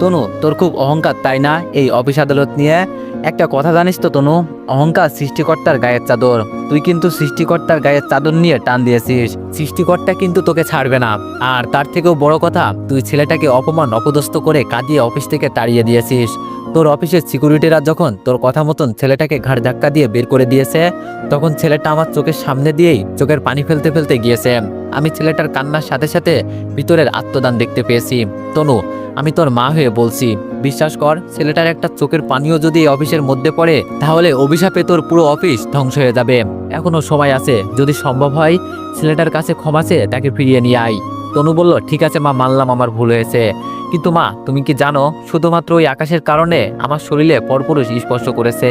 তনু, তোর খুব অহংকার, তাই না? এই অফিস আদালত নিয়ে একটা কথা জানিস তো তনু? অহংকার সৃষ্টিকর্তার গায়ের চাদর। তুই কিন্তু সৃষ্টিকর্তার গায়ের চাদর নিয়ে টান দিয়েছিস। সৃষ্টিকর্তা কিন্তু তোকে ছাড়বে না। আর তার থেকেও বড় কথা, তুই ছেলেটাকে অপমান, অপদস্থ করে কাঁদিয়ে অফিস থেকে তাড়িয়ে দিয়েছিস। তোর অফিসের সিকিউরিটিরা যখন তোর কথা মতন ছেলেটাকে ঘাড় ধাক্কা দিয়ে বের করে দিয়েছে, তখন ছেলেটা আমার চোখের সামনে দিয়েই চোখের পানি ফেলতে ফেলতে গিয়েছে। আমি ছেলেটার কান্নার সাথে সাথে ভিতরের আত্মদান দেখতে পেয়েছি। তনু, আমি তোর মা হয়ে বলছি। বিশ্বাস কর, ছেলেটার একটা চোখের পানিও যদি অফিসের মধ্যে পড়ে, তাহলে অভিশাপে তোর পুরো অফিস ধ্বংস হয়ে যাবে। এখনও সময় আছে, যদি সম্ভব হয়, ছেলেটার কাছে ক্ষমা চেয়ে তাকে ফিরিয়ে নিয়ে আয়। তনু বলল, ঠিক আছে মা, মানলাম আমার ভুল হয়েছে। কিন্তু মা, তুমি কি জানো, শুধুমাত্র ওই আকাশের কারণে আমার শরীরে পরপুরুষ স্পর্শ করেছে।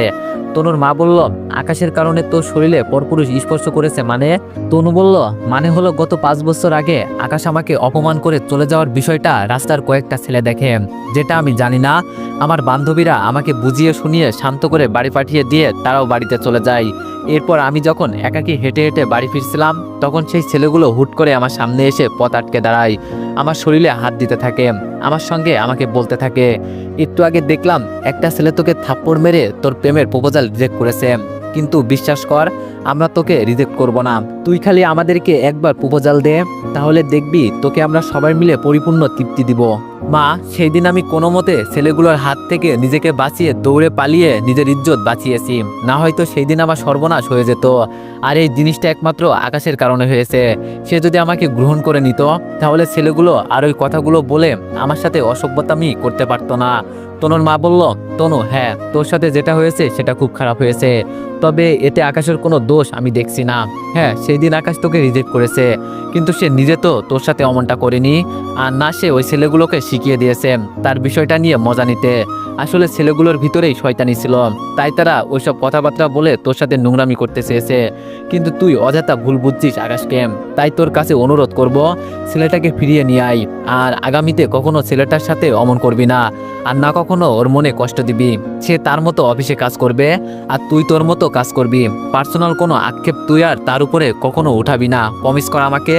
তনুর মা বলল, আকাশের কারণে তোর শরীরে পরপুরুষ স্পর্শ করেছে মানে? তনু বলল মানে হলো গত পাঁচ বছর আগে আকাশ আমাকে অপমান করে চলে যাওয়ার বিষয়টা রাস্তার কয়েকটা ছেলে দেখে। যেটা আমি জানি না, আমার বান্ধবীরা আমাকে বুঝিয়ে শুনিয়ে শান্ত করে বাড়ি পাঠিয়ে দিয়ে তারাও বাড়িতে চলে যায়। এরপর আমি যখন একাকি হেঁটে হেঁটে বাড়ি ফিরছিলাম, তখন সেই ছেলেগুলো হুট করে আমার সামনে এসে পথ আটকে দাঁড়ায়। আমার শরীরে হাত দিতে থাকে, আমার সঙ্গে আমাকে বলতে থাকে, একটু আগে দেখলাম একটা ছেলে তোকে থাপ্পড় মেরে তোর প্রেমের প্রপোজাল রিজেক্ট করেছে। কিন্তু বিশ্বাস কর আমরা তোকে রিজেক্ট করব না। তুই খালি আমাদেরকে একবার প্রপোজাল দে, তাহলে দেখবি তোকে আমরা সবাই মিলে পরিপূর্ণ তৃপ্তি দিব। মা সেই দিন আমি কোনো মতে ছেলেগুলোর হাত থেকে নিজেকে বাঁচিয়ে দৌড়ে পালিয়ে নিজের ইজ্জত বাঁচিয়েছি। না হয়তো সেই দিন আমার সর্বনাশ হয়ে যেত। আর এই জিনিসটা একমাত্র আকাশের কারণে হয়েছে। সে যদি আমাকে গ্রহণ করে নিত, তাহলে ছেলেগুলো আর ওই কথাগুলো বলে আমার সাথে অসভ্যতামি করতে পারতো না। তনুর মা বলল, তনু হ্যাঁ তোর সাথে যেটা হয়েছে সেটা খুব খারাপ হয়েছে। তবে এতে আকাশের কোনো দোষ আমি দেখছি না। হ্যাঁ সেই দিন আকাশ তোকে রিজেক্ট করেছে। কিন্তু সে নিজে তো তোর সাথে অমনটা করেনি। আর না, সে ওই ছেলেগুলোকে শিখিয়ে দিয়েছে তার বিষয়টা নিয়ে মজা নিতে। আসলে ছেলেগুলোর ভিতরেই শয়তানি ছিল। তাই তারা ওইসব কথাবার্তা বলে তোর সাথে নোংরামি করতে চেয়েছে। কিন্তু তুই অযথা ভুল বুঝছিস আকাশকে। তাই তোর কাছে অনুরোধ করব, ছেলেটাকে ফিরিয়ে নিয়ে আয়। আর আগামীতে কখনো ছেলেটার সাথে অমন করবি না। আর না কখনো ওর মনে কষ্ট দিবি। সে তার মতো অফিসে কাজ করবে। আর তুই তোর মতো কাজ করবি। পার্সোনাল কোনো আক্ষেপ তুই আর তার উপরে কখনো উঠাবি না। প্রমিস কর আমাকে।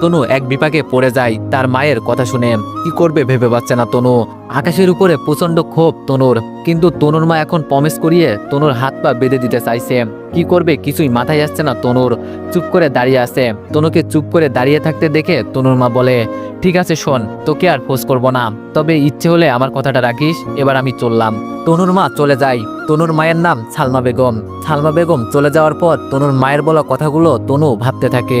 তনু এক বিপাকে পড়ে যায়। তার মায়ের কথা শুনে, কি করবে ভেবে পাচ্ছে না তনু? আকাশের উপরে প্রচণ্ড ক্ষোভ তনুর। কিন্তু তনুর মা এখন প্রমিস করিয়ে তনুর হাত পা বেঁধে দিতে চাইছে। কি করবে? কিছুই মাথায় আসছে না তনুর। চুপ করে দাঁড়িয়ে আছে। তনুকে চুপ করে দাঁড়িয়ে থাকতে দেখে তনুর মা বলে, ঠিক আছে, শোন, তোকে আর ফোর্স করব না। তবে ইচ্ছে হলে আমার কথাটা রাখিস, এবার আমি চললাম। তনুর মা চলে যায়। তনুর মায়ের নাম সালমা বেগম। সালমা বেগম চলে যাওয়ার পর তনুর মায়ের বলা কথাগুলো তনু ভাবতে থাকে।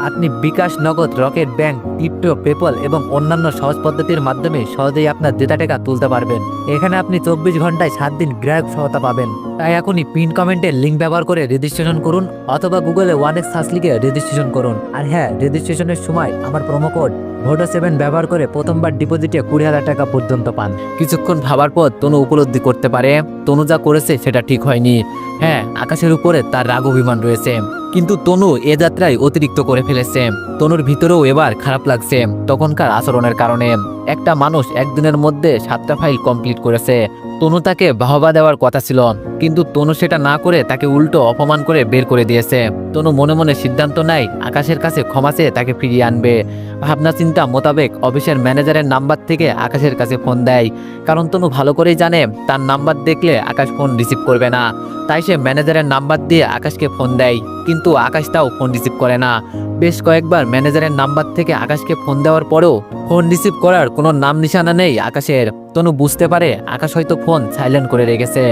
আপনি বিকাশ নগদ, রকেট ব্যাংক, ক্রিপ্টো পেপল এবং অন্যান্য সহজ পদ্ধতির মাধ্যমে সহজেই আপনার জেতা টাকা তুলতে পারবেন। এখানে আপনি চব্বিশ ঘন্টায় সাত দিন গ্রাহক সহায়তা পাবেন। তাই এখনই পিন কমেন্টের লিঙ্ক ব্যবহার করে রেজিস্ট্রেশন করুন অথবা গুগলে ওয়ান এক্স সার্চ লিখে রেজিস্ট্রেশন করুন। আর হ্যাঁ রেজিস্ট্রেশনের সময় আমার প্রোমো কোড ভোটো সেভেন ব্যবহার করে প্রথমবার ডিপোজিটে কুড়ি হাজার টাকা পর্যন্ত পান। কিছুক্ষণ ভাবার পর তনু উপলব্ধি করতে পারে, তনু যা করেছে সেটা ঠিক হয়নি। হ্যাঁ আকাশের উপরে তার রাগ অভিমান রয়েছে। কিন্তু তনু এ যাত্রায় অতিরিক্ত করে ফেলেছে। তনুর ভিতরেও এবার খারাপ লাগছে তখনকার আচরণের কারণে। একটা মানুষ একদিনের মধ্যে সাতটা ফাইল কমপ্লিট করেছে। তনু তাকে বাহবা দেওয়ার কথা ছিল, কিন্তু তনু সেটা না করে তাকে উল্টো অপমান করে বের করে দিয়েছে। তনু মনে মনে সিদ্ধান্ত নেয়, আকাশের কাছে ক্ষমা চেয়ে তাকে ফিরিয়ে আনবে। ভাবনা চিন্তা মোতাবেক অফিসের ম্যানেজারের নাম্বার থেকে আকাশের কাছে ফোন দেয়। কারণ তনু ভালো করেই জানে, তার নাম্বার দেখলে আকাশ ফোন রিসিভ করবে না। তাই সে ম্যানেজারের নাম্বার দিয়ে আকাশকে ফোন দেয়, কিন্তু আকাশ তাও ফোন রিসিভ করে না। বেশ কয়েকবার ম্যানেজারের নাম্বার থেকে আকাশকে ফোন দেওয়ার পরেও ফোন রিসিভ করার কোনো নাম নিশানা নেই আকাশের। তনু বুঝতে পারে আকাশ হয়তো ফোন সাইলেন্ট করে রেখেছে।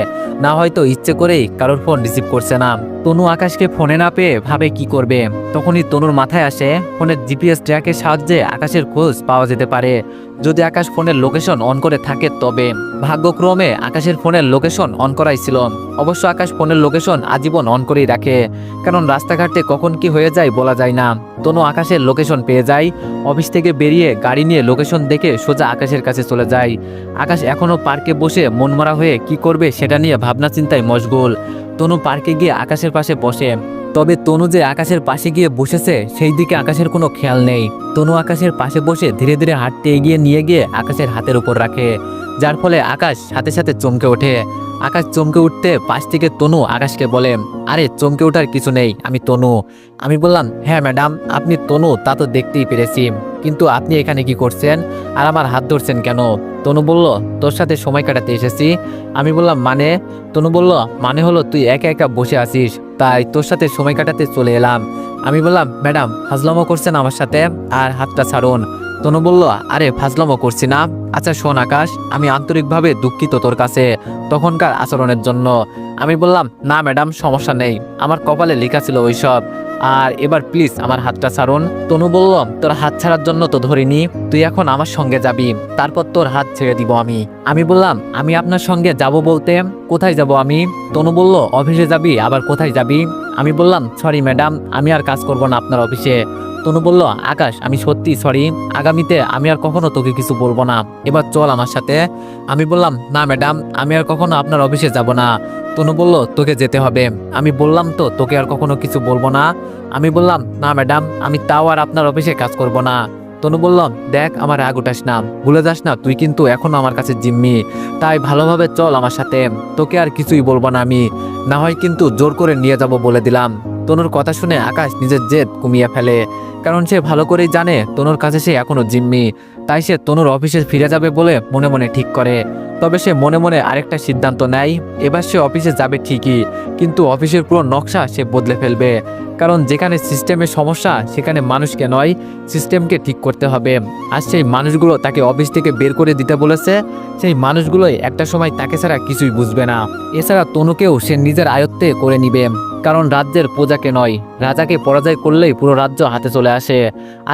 না হয়তো ইচ্ছে করেই কারোর ফোন রিসিভ করছে না। তনু আকাশকে ফোনে না পেয়ে ভাবে কি করবে। তখনই তনুর মাথায় আসে ফোনের জিপিএস ট্র্যাকের সাহায্যে আকাশের খোঁজ পাওয়া যেতে পারে। যদি আকাশ ফোনের লোকেশন অন করে থাকে, তবে ভাগ্যক্রমে আকাশের ফোনের লোকেশন অন করাই ছিল। অবশ্য আকাশ ফোনের লোকেশন আজীবন অন করেই রাখে, কারণ রাস্তাঘাটে কখন কি হয়ে যায় বলা যায় না। তনু আকাশের লোকেশন পেয়ে যায়, অফিস থেকে বেরিয়ে গাড়ি নিয়ে লোকেশন দেখে সোজা আকাশের কাছে চলে যায়। আকাশ এখনও পার্কে বসে মনমরা হয়ে কি করবে সেটা নিয়ে ভাবনা চিন্তায় মশগুল। তনু পার্কে গিয়ে আকাশের পাশে বসে তবে তনু যে আকাশের পাশে গিয়ে বসেছে, সেই দিকে আকাশের কোনো খেয়াল নেই। তনু আকাশের পাশে বসে ধীরে ধীরে হাঁটতে এগিয়ে নিয়ে গিয়ে আকাশের হাতের উপর রাখে, যার ফলে আকাশ সাথে সাথে চমকে ওঠে। আকাশ চমকে উঠতে পাশ থেকে তনু আকাশকে বলে, আরে, চমকে ওঠার কিছু নেই, আমি তনু। আমি বললাম হ্যাঁ ম্যাডাম, আপনি তনু, তা তো দেখতেই পেরেছি। কিন্তু আপনি এখানে কি করছেন? আর আমার হাত ধরছেন কেন? তনু বলল, তোর সাথে সময় কাটাতে এসেছি। আমি বললাম মানে? তনু বলল মানে হলো তুই একা একা বসে আছিস। তাই তোর সাথে সময় কাটাতে চলে এলাম। আমি বললাম, ম্যাডাম, ফাজলামো করছেন আমার সাথে আর হাতটা ছাড়ুন। তনু বলল, আরে, ফাজলামো করছি না। আচ্ছা শোন আকাশ, আমি আন্তরিকভাবে দুঃখিত তোর কাছে তখনকার আচরণের জন্য। আমি বললাম, না ম্যাডাম, সমস্যা নেই। আমার কপালে লেখা ছিল ওইসব। আর এবার প্লিজ আমার হাতটা ছাড়ুন। তনু বলল তোর হাত ছাড়ার জন্য তো ধরিনি, তুই এখন আমার সঙ্গে যাবি। তারপর তোর হাত ছেড়ে দিব আমি। আমি বললাম, আমি আপনার সঙ্গে যাব বলতে, কোথায় যাব আমি? তনু বলল, অফিসে যাবি, আবার কোথায় যাবি? আমি বললাম সরি ম্যাডাম আমি আর কাজ করব না আপনার অফিসে। তনু বলল, আকাশ, আমি সত্যি সরি আগামীতে আমি আর কখনো তোকে কিছু বলব না। এবার চল আমার সাথে। আমি বললাম, না, ম্যাডাম, আমি আর কখনো আপনার অফিসে যাব না। তনু বলল, তোকে যেতে হবে। আমি বললাম, তো, তোকে আর কখনো কিছু বলব না? আমি বললাম, না, ম্যাডাম, আমি তাও আর আপনার অফিসে কাজ করব না। তনু বললাম দেখ, আমার রাগ উঠাস না। ভুলে যাস না, তুই কিন্তু এখনও আমার কাছে জিম্মি। তাই ভালোভাবে চল আমার সাথে। তোকে আর কিছুই বলব না আমি। না হয় কিন্তু জোর করে নিয়ে যাব বলে দিলাম। তনুর কথা শুনে আকাশ নিজের জেদ কমিয়ে ফেলে। কারণ সে ভালো করেই জানে তনুর কাছে সে এখনও জিম্মি। তাই সে তনুর অফিসে ফিরে যাবে বলে মনে মনে ঠিক করে। তবে সে মনে মনে আরেকটা সিদ্ধান্ত নেয়, এবার সে অফিসে যাবে ঠিকই। কিন্তু অফিসের পুরো নকশা সে বদলে ফেলবে। কারণ যেখানে সিস্টেমের সমস্যা, সেখানে মানুষকে নয়, সিস্টেমকে ঠিক করতে হবে। আর সেই মানুষগুলো তাকে অফিস থেকে বের করে দিতে বলেছে, সেই মানুষগুলোই একটা সময় তাকে ছাড়া কিছুই বুঝবে না। এছাড়া তনুকেও সে নিজের আয়ত্তে করে নিবে। কারণ রাজ্যের প্রজাকে নয়, রাজাকে পরাজয় করলেই পুরো রাজ্য হাতে চলে আসে।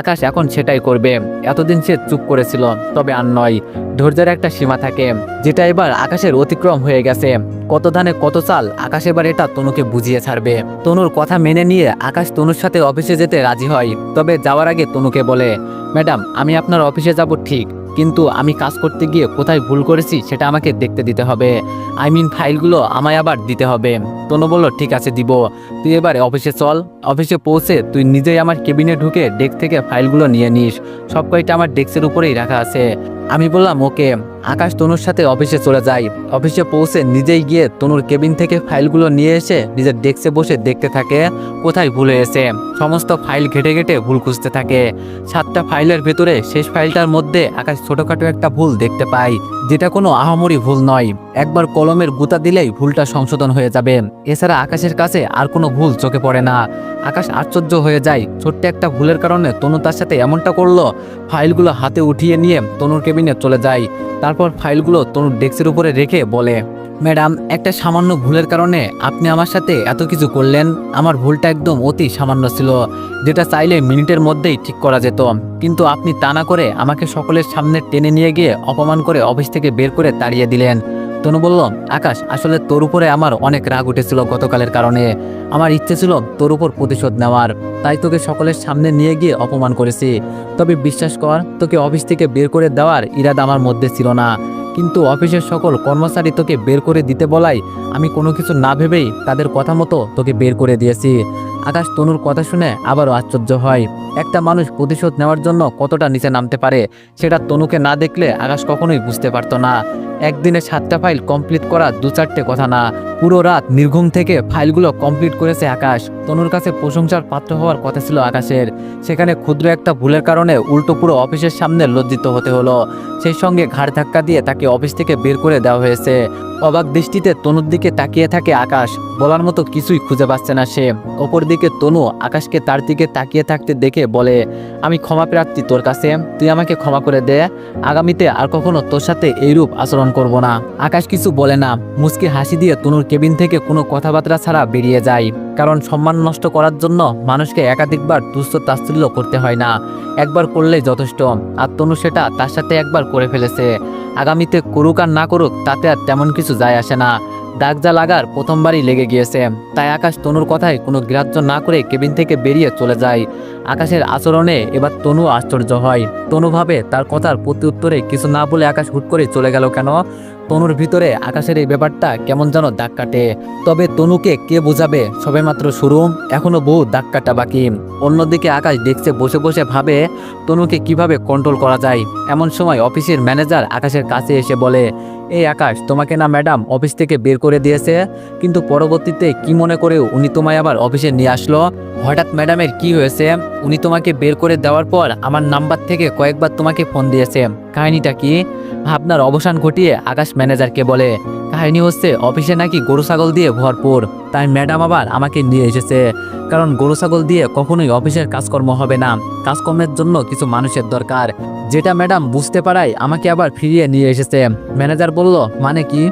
আকাশ এখন সেটাই করবে। এতদিন সে চুপ করেছিল, তবে আর নয়, ধৈর্যের একটা সীমা থাকে, যেটা এবার আকাশের অতিক্রম হয়ে গেছে। কত ধানে কত চাল, আকাশ এবার এটা তনুকে বুঝিয়ে ছাড়বে। তনুর কথা মেনে নিয়ে আকাশ তনুর সাথে অফিসে যেতে রাজি হয়, তবে যাওয়ার আগে তনুকে বলে, ম্যাডাম, আমি আপনার অফিসে যাব ঠিক কিন্তু আমি কাজ করতে গিয়ে কোথায় ভুল করেছি সেটা আমাকে দেখতে দিতে হবে। আই মিন ফাইলগুলো আমায় আবার দিতে হবে। তনু বলল, ঠিক আছে, দিব। তুই এবার অফিসে চল। অফিসে পৌঁছে তুই নিজেই আমার কেবিনে ঢুকে ডেস্ক থেকে ফাইলগুলো নিয়ে নিস। সব কয়টা আমার ডেস্কের উপরেই রাখা আছে। আমি বললাম ওকে আকাশ তনুর সাথে অফিসে চলে যায়। অফিসে পৌঁছে নিজেই গিয়ে তনুর কেবিন থেকে ফাইলগুলো নিয়ে এসে নিজের ডেস্কে বসে দেখতে থাকে, কোথায় ভুল হয়েছে। সমস্ত ফাইল ঘেটে ঘেটে ভুল খুঁজতে থাকে। সাতটা ফাইলের ভেতরে শেষ ফাইলটার মধ্যে আকাশ ছোটখাটো একটা ভুল দেখতে পাই যেটা কোনো আহামরি ভুল নয়। একবার কলমের গুতা দিলেই ভুলটা সংশোধন হয়ে যাবে। এছাড়া আকাশের কাছে আর কোনো ভুল চোখে পড়ে না। আকাশ আশ্চর্য হয়ে যায়, ছোট্ট একটা ভুলের কারণে তনু তার সাথে এমনটা করল, ফাইলগুলো হাতে উঠিয়ে নিয়ে তনুর কেবিনে চলে যায়। তারপর ফাইলগুলো তনুর ডেস্কের উপরে রেখে বলে, ম্যাডাম, একটা সামান্য ভুলের কারণে আপনি আমার সাথে এত কিছু করলেন। আমার ভুলটা একদম অতি সামান্য ছিল, যেটা চাইলে মিনিটের মধ্যেই ঠিক করা যেত। কিন্তু আপনি তা না করে আমাকে সকলের সামনে টেনে নিয়ে গিয়ে অপমান করে অফিস থেকে বের করে তাড়িয়ে দিলেন। তনু বলল, আকাশ, আসলে তোর উপরে আমার অনেক রাগ উঠেছিল গতকালের কারণে। আমার ইচ্ছে ছিল তোর উপর প্রতিশোধ নেওয়ার। তাই তোকে সকলের সামনে নিয়ে গিয়ে অপমান করেছি। তবে বিশ্বাস কর, তোকে অফিস থেকে বের করে দেওয়ার ইরাদা আমার মধ্যে ছিল না। কিন্তু অফিসের সকল কর্মচারী তোকে বের করে দিতে বলাই, আমি কোনো কিছু না ভেবেই তাদের কথা মতো তোকে বের করে দিয়েছি। আকাশ তনুর কথা শুনে আবারও আশ্চর্য হয়। একটা মানুষ প্রতিশোধ নেওয়ার জন্য কতটা নিচে নামতে পারে, সেটা তনুকে না দেখলে আকাশ কখনোই বুঝতে পারতো না। একদিনে সাতটা ফাইল কমপ্লিট করা দু চারটে কথা না। পুরো রাত নির্ঘুম থেকে ফাইলগুলো কমপ্লিট করেছে আকাশ। তনুর কাছে প্রশংসার পাত্র হওয়ার কথা ছিল আকাশের। সেখানে ক্ষুদ্র একটা ভুলের কারণে উল্টো পুরো অফিসের সামনে লজ্জিত হতে হলো। সেই সঙ্গে ঘাড় ধাক্কা দিয়ে তাকে অফিস থেকে বের করে দেওয়া হয়েছে। অবাক দৃষ্টিতে তনুর দিকে তাকিয়ে থাকে আকাশ। বলার মতো কিছুই খুঁজে পাচ্ছে না সে। ওপর দিকে তনু আকাশকে তার দিকে তাকিয়ে থাকতে দেখে বলে, আমি ক্ষমা প্রার্থী তোর কাছে। তুই আমাকে ক্ষমা করে দে। আগামীতে আর কখনো তোর সাথে এইরূপ আচরণ করব না। আকাশ কিছু বলে না। মুচকি হাসি দিয়ে তনুর কেবিন থেকে কোনো কথাবার্তা ছাড়া বেরিয়ে যায়। কারণ সম্মান নষ্ট করার জন্য মানুষকে একাধিকবার দুস্থ তাচ্ছিল্য করতে হয় না। একবার করলেই যথেষ্ট। আর তনু সেটা তার সাথে একবার করে ফেলেছে। আগামীতে করুক আর না করুক, তাতে আর তেমন কিছু যায় আসে না। দাগ যা লাগার প্রথমবারই লেগে গিয়েছে। তাই আকাশ তনুর কথায় কোনো গ্রাহ্য না করে কেবিন থেকে বেরিয়ে চলে যায়। আকাশের আচরণে এবার তনু আশ্চর্য হয়। তনু ভাবে তার কথার প্রতি উত্তরে কিছু না বলে আকাশ হুট করে চলে গেল কেন? তনুর ভিতরে আকাশের এই ব্যাপারটা কেমন যেন দাগ কাটে। তবে তনুকে কে বোঝাবে? সবে মাত্র শুরু, এখনও বহু দাগ কাটা বাকি। অন্যদিকে আকাশ দেখছে, বসে বসে ভাবে, তনুকে কীভাবে কন্ট্রোল করা যায়? এমন সময় অফিসের ম্যানেজার আকাশের কাছে এসে বলে এই আকাশ, তোমাকে না ম্যাডাম অফিস থেকে বের করে দিয়েছে। কিন্তু পরবর্তীতে কি মনে করে উনি তোমায় আবার অফিসে নিয়ে আসলো? হঠাৎ ম্যাডামের কি হয়েছে? উনি তোমাকে বের করে দেওয়ার পর আমার নাম্বার থেকে কয়েকবার তোমাকে ফোন দিয়েছে। কাহিনীটা কি? ভাবনার অবসান ঘটিয়ে আকাশ ম্যানেজারকে বলে, কাহিনী হচ্ছে, অফিসে নাকি গরু ছাগল দিয়ে ভরপুর। তাই ম্যাডাম আবার আমাকে নিয়ে এসেছে। কারণ গরু ছাগল দিয়ে কখনোই অফিসের কাজকর্ম হবে না। কাজকর্মের জন্য কিছু মানুষের দরকার। যেটা ম্যাডাম বুঝতে পারায় আমাকে আবার ফিরিয়ে নিয়ে এসেছে। ম্যানেজার বলল মানে কি?